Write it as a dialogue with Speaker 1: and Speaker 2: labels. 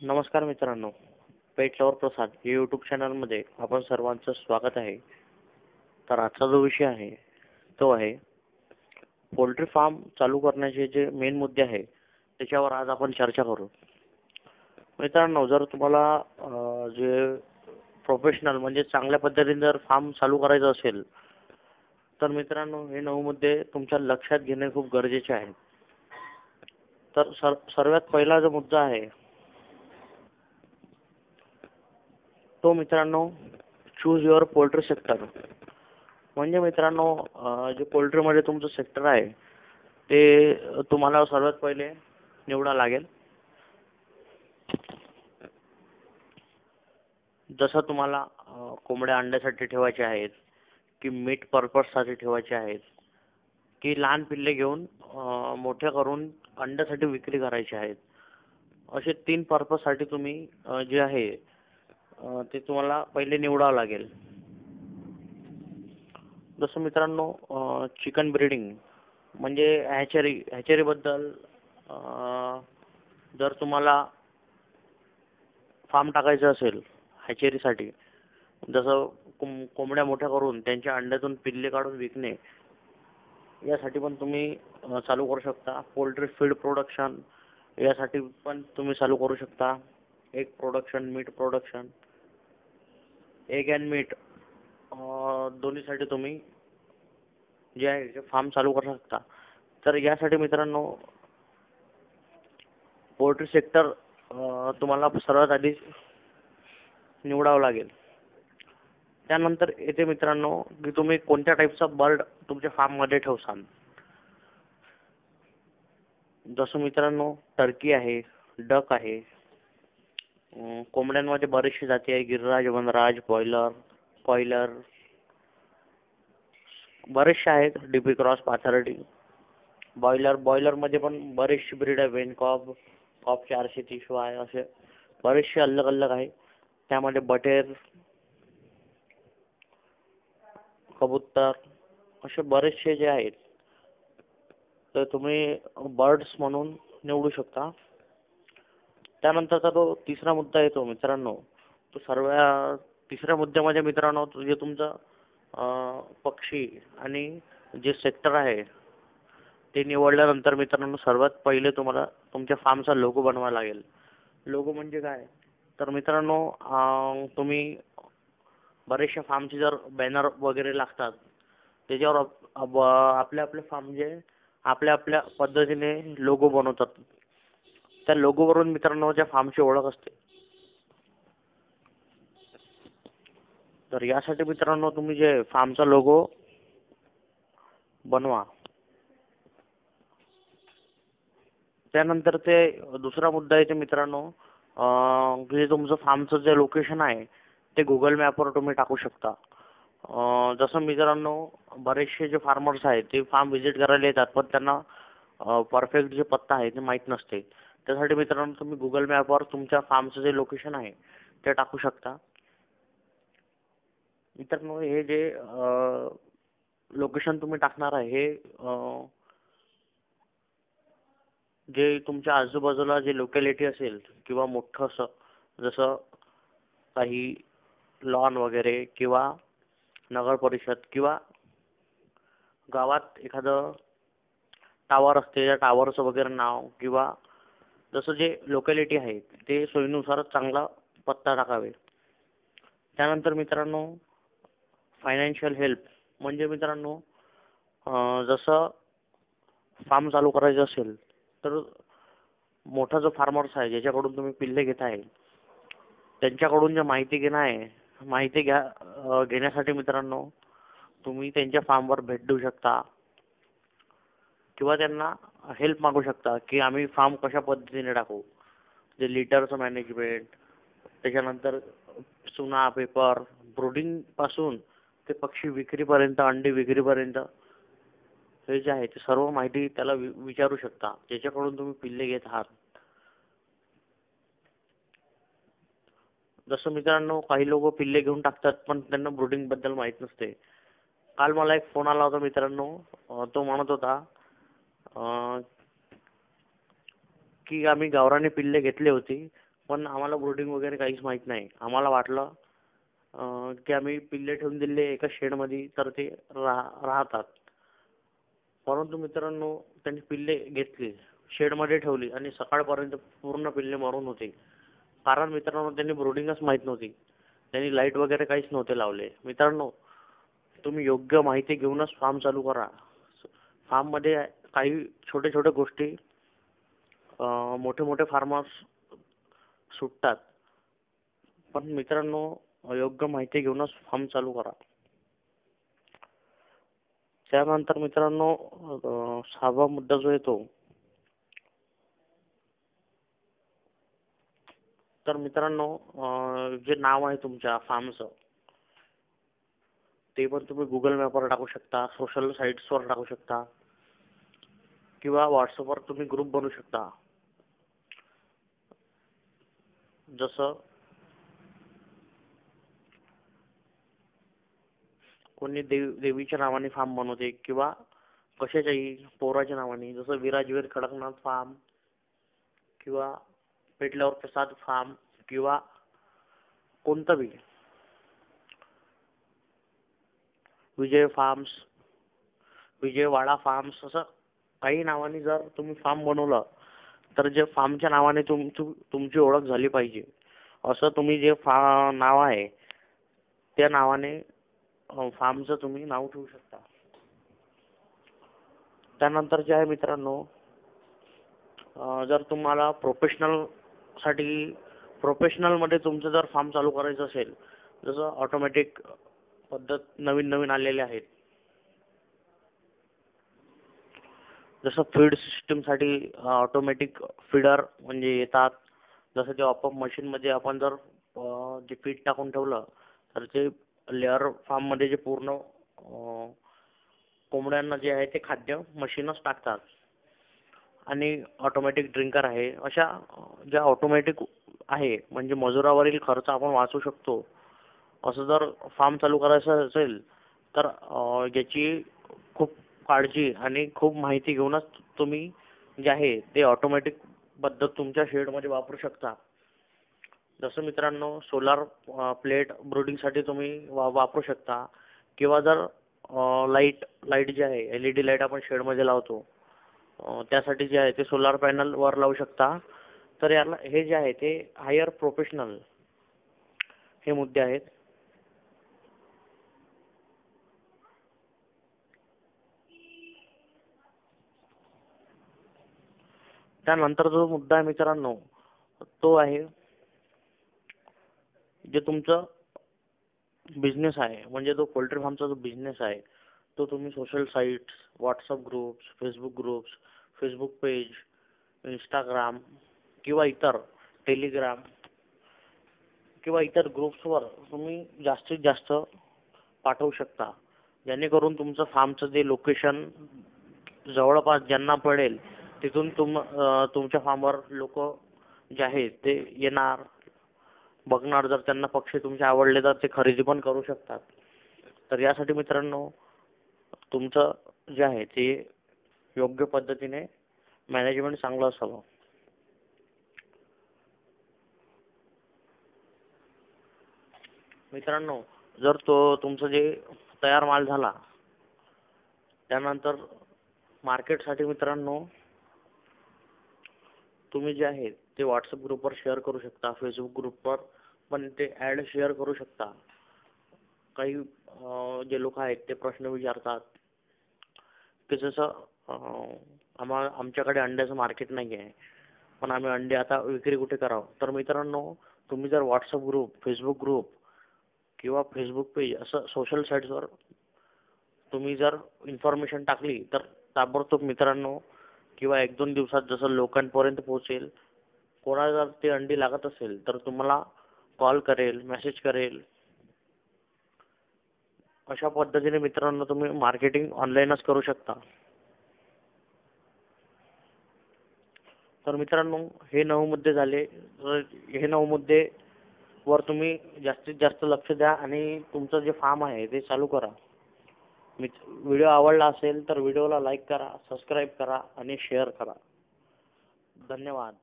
Speaker 1: नमस्कार मित्रांनो पेट लवर प्रसाद हे यूट्यूब चॅनलमध्ये आपण सर्वांचं स्वागत आहे. तर आजचा जो विषय आहे तो आहे पोल्ट्री फार्म चालू करण्याचे जे मेन मुद्दे आहे त्याच्यावर आज आपण चर्चा करू. मित्रांनो जर तुम्हाला जे प्रोफेशनल म्हणजे चांगल्या पद्धतीने जर फार्म चालू करायचं असेल तर मित्रांनो हे नऊ मुद्दे तुमच्या लक्षात घेणे खूप गरजेचे आहे. तर सर सर्वात पहिला जो मुद्दा आहे तो मित्रांनो चूज युअर पोल्ट्री सेक्टर म्हणजे मित्रांनो जे पोल्ट्रीमध्ये तुमचं सेक्टर आहे ते तुम्हाला सर्वात पहिले निवडा लागेल. जसं तुम्हाला कोंबड्या अंड्यासाठी ठेवायचे आहेत की मीट पर्पजसाठी ठेवायचे आहेत की लहान पिल्ले घेऊन मोठे मोठ्या करून अंड्यासाठी विक्री करायची आहेत असे तीन पर्पजसाठी तुम्ही जे आहे ते तुम्हाला पहिले निवडावं लागेल. जसं मित्रांनो चिकन ब्रीडिंग म्हणजे हॅचरी हॅचरीबद्दल जर तुम्हाला फार्म टाकायचं असेल हॅचरीसाठी जसं कोंब कोंबड्या मोठ्या करून त्यांच्या अंड्यातून पिल्ले काढून विकणे यासाठी पण तुम्ही चालू करू शकता. पोल्ट्री फीड प्रोडक्शन यासाठी पण तुम्ही चालू करू शकता. Egg production meat production egg and meat दोन्हीसाठी तुम्ही जे आहे ते फार्म चालू करू शकता. तर यासाठी मित्रांनो पोल्ट्री सेक्टर तुम्हाला सर्वात आधी निवडावं लागेल. त्यानंतर येते मित्रांनो की तुम्ही कोणत्या टाईपचा बर्ड तुमच्या फार्ममध्ये ठेवसाल जसं मित्रांनो टर्की आहे डक आहे कोंबड्यांमध्ये बरेचसे जाती आहे. गिरिराज वनराज बॉयलर कॉयलर. बरेचसे आहेत. DP cross Pathardi. बॉयलर बॉयलरमध्ये पण बरेचसे ब्रीड आहे. वेनकॉप कॉप चारशे तीस वाय असे बरेचसे अलग अलग आहे. त्यामध्ये बटेर कबूतर असे बरेचसे जे आहेत तर तुम्ही बर्ड्स म्हणून निवडू शकता. त्यानंतरचा तो तिसरा मुद्दा येतो मित्रांनो तो सर्व तिसऱ्या मुद्द्यामध्ये मित्रांनो जे म्हणजे तुमचं पक्षी आणि जे सेक्टर आहे ते निवडल्यानंतर मित्रांनो सर्वात पहिले तुम्हाला तुमच्या फार्मचा लोगो बनवा लागेल. लोगो म्हणजे काय? तर मित्रांनो तुम्ही बरेचशा फार्मचे जर बॅनर वगैरे लागतात त्याच्यावर आपल्या आपल्या आपले फार्म जे आपल्या आपल्या पद्धतीने लोगो बनवतात. त्या लोगो वरून मित्रांनो त्या फार्मची ओळख असते. तर यासाठी मित्रांनो तुम्ही जे फार्मचा लोगो बनवा. त्यानंतर ते दुसरा मुद्दा येते मित्रांनो जे तुमचं फार्मचं जे लोकेशन आहे ते गुगल मॅपवर तुम्ही टाकू शकता. जसं मित्रांनो बरेचसे जे फार्मर्स आहेत ते फार्म व्हिजिट करायला येतात पण त्यांना परफेक्ट जे पत्ता आहे ते माहीत नसते. त्यासाठी मित्रांनो तुम्ही गुगल मॅपवर तुमच्या फार्मचं जे लोकेशन आहे ते टाकू शकता. मित्रांनो हे जे लोकेशन तुम्ही टाकणार आहे हे जे तुमच्या आजूबाजूला जे लोकॅलिटी असेल किंवा मोठं असं जसं काही लॉन वगैरे किंवा नगर परिषद किंवा गावात एखादं टावर असते त्या टावरचं वगैरे नाव किंवा जसं जे लोकॅलिटी आहे ते सोयीनुसार चांगला पत्ता टाकावे. त्यानंतर मित्रांनो फायनान्शियल हेल्प म्हणजे मित्रांनो जसं फार्म चालू करायचं असेल तर मोठा जो फार्मर्स आहे ज्याच्याकडून तुम्ही पिल्ले घेत आहे त्यांच्याकडून जे माहिती घेणं आहे माहिती घ्या घेण्यासाठी मित्रांनो तुम्ही त्यांच्या फार्मवर भेट देऊ शकता. किंवा त्यांना हेल्प मागू शकता की आम्ही फार्म कशा पद्धतीने टाकू? जे लिटरचं मॅनेजमेंट त्याच्यानंतर चुना पेपर ब्रुडिंगपासून ते पक्षी विक्रीपर्यंत अंडी विक्रीपर्यंत हे जे आहे ते सर्व माहिती त्याला वि विचारू शकता. ज्याच्याकडून तुम्ही पिल्ले घेत आहात. जसं मित्रांनो काही लोक पिल्ले घेऊन टाकतात पण त्यांना ब्रुडिंगबद्दल माहीत नसते. काल मला एक फोन आला होता मित्रांनो तो म्हणत होता की आम्ही गावराने पिल्ले घेतले होते पण आम्हाला ब्रोडिंग वगैरे काहीच माहीत नाही. आम्हाला वाटलं की आम्ही पिल्ले ठेवून दिले एका शेडमध्ये तर ते राह राहतात. परंतु मित्रांनो त्यांनी पिल्ले घेतली शेडमध्ये ठेवली आणि सकाळपर्यंत पूर्ण पिल्ले मरून होते. कारण मित्रांनो त्यांनी ब्रोडिंगच माहीत नव्हती. त्यांनी लाइट वगैरे काहीच नव्हते लावले. मित्रांनो तुम्ही योग्य माहिती घेऊनच फार्म चालू करा. फार्ममध्ये काही छोटे छोटे गोष्टी मोठे मोठे फार्मर्स सुटतात. पण मित्रांनो योग्य माहिती घेऊनच फार्म चालू करा. त्यानंतर मित्रांनो सहावा मुद्दा जो येतो तर मित्रांनो जे नाव आहे तुमच्या फार्मचं ते पण तुम्ही गुगल मॅपवर टाकू शकता सोशल साईट्सवर टाकू शकता. किंवा व्हॉट्सअपवर तुम्ही ग्रुप बनवू शकता. जसं कोणी देव देवीच्या नावाने फार्म बनवते किंवा कशाच्याही पोराच्या नावाने जसं विराजवीर खडकनाथ फार्म किंवा पेटल्यावर प्रसाद फार्म किंवा कोणतं B Vijay farms Vijayawada farms असं काही नावाने जर तुम्ही फार्म बनवलं तर जे फार्मच्या नावाने तुमची तुमची ओळख झाली पाहिजे. असं तुम्ही जे फा नाव आहे त्या नावाने फार्मचं तुम्ही नाव ठेवू शकता. त्यानंतर जे आहे मित्रांनो जर तुम्हाला प्रोफेशनलसाठी प्रोफेशनलमध्ये तुमचं जर फार्म चालू करायचं असेल जसं ऑटोमॅटिक पद्धत नवीन नवीन आलेले आहेत जसं फीड सिस्टीमसाठी ऑटोमॅटिक फीडर म्हणजे येतात. जसं ते ऑपअप मशीनमध्ये आपण जर जे फीड टाकून ठेवलं तर ते लेअर फार्ममध्ये जे पूर्ण कोंबड्यांना जे आहे ते खाद्य मशीनच टाकतात. आणि ऑटोमॅटिक ड्रिंकर आहे. अशा ज्या ऑटोमॅटिक आहे म्हणजे मजुरावरील खर्च आपण वाचू शकतो. असं जर फार्म चालू करायचं असेल तर याची खूप काळजी आणि खूप माहिती घेऊनच तुम्ही जे आहे ते ऑटोमॅटिक पद्धत तुमच्या शेडमध्ये वापरू शकता. जसं मित्रांनो सोलार प्लेट ब्रुडिंगसाठी तुम्ही वा वापरू शकता. किंवा जर लाइट लाइट जी आहे एल ई डी लाइट आपण शेडमध्ये लावतो त्यासाठी जे आहे ते सोलार पॅनल वर लावू शकता. तर याला हे जे आहे ते हायर प्रोफेशनल हे मुद्दे आहेत. त्यानंतर जो मुद्दा आहे मित्रांनो तो आहे जे तुमचं बिझनेस आहे म्हणजे जो पोल्ट्री फार्मचा जो बिझनेस आहे तो तुम्ही social sites WhatsApp groups Facebook groups Facebook page Instagram किंवा इतर टेलिग्राम किंवा इतर ग्रुप्सवर तुम्ही जास्तीत जास्त पाठवू शकता. जेणेकरून तुमचं फार्मचं जे लोकेशन जवळपास ज्यांना पडेल तिथून तुम तुमच्या फार्मवर लोक जे आहेत ते येणार. बघणार जर त्यांना पक्षी तुमचे आवडले तर ते खरेदी पण करू शकतात. तर यासाठी मित्रांनो तुमचं जे आहे ते योग्य पद्धतीने मॅनेजमेंट चांगलं असावं. मित्रांनो जर तो तुमचं जे तयार माल झाला त्यानंतर मार्केटसाठी मित्रांनो तुम्ही जे आहे ते व्हॉट्सअप ग्रुपवर शेअर करू शकता फेसबुक ग्रुपवर पण ते ॲड शेअर करू शकता. काही जे लोक आहेत ते प्रश्न विचारतात की जसं आम्हा आमच्याकडे अंड्याचं मार्केट नाही आहे पण आम्ही अंडे आता विक्री कुठे करावं? तर मित्रांनो तुम्ही जर व्हॉट्सअप ग्रुप फेसबुक ग्रुप किंवा फेसबुक पेज असं सोशल साईट्सवर तुम्ही जर इन्फॉर्मेशन टाकली तर ताबडतोब मित्रांनो किंवा एक दोन दिवसात जसं लोकांपर्यंत पोहोचेल कोणाला जर ते अंडी लागत असेल तर तुम्हाला कॉल करेल मेसेज करेल. अशा पद्धतीने मित्रांनो तुम्ही मार्केटिंग ऑनलाईनच करू शकता. तर मित्रांनो हे नऊ मुद्दे झाले. हे नऊ मुद्दे वर तुम्ही जास्तीत जास्त लक्ष द्या आणि तुमचं जे फार्म आहे ते चालू करा. व्हिडिओ आवडला असेल तर व्हिडिओला लाईक करा सबस्क्राईब करा आणि शेअर करा. धन्यवाद.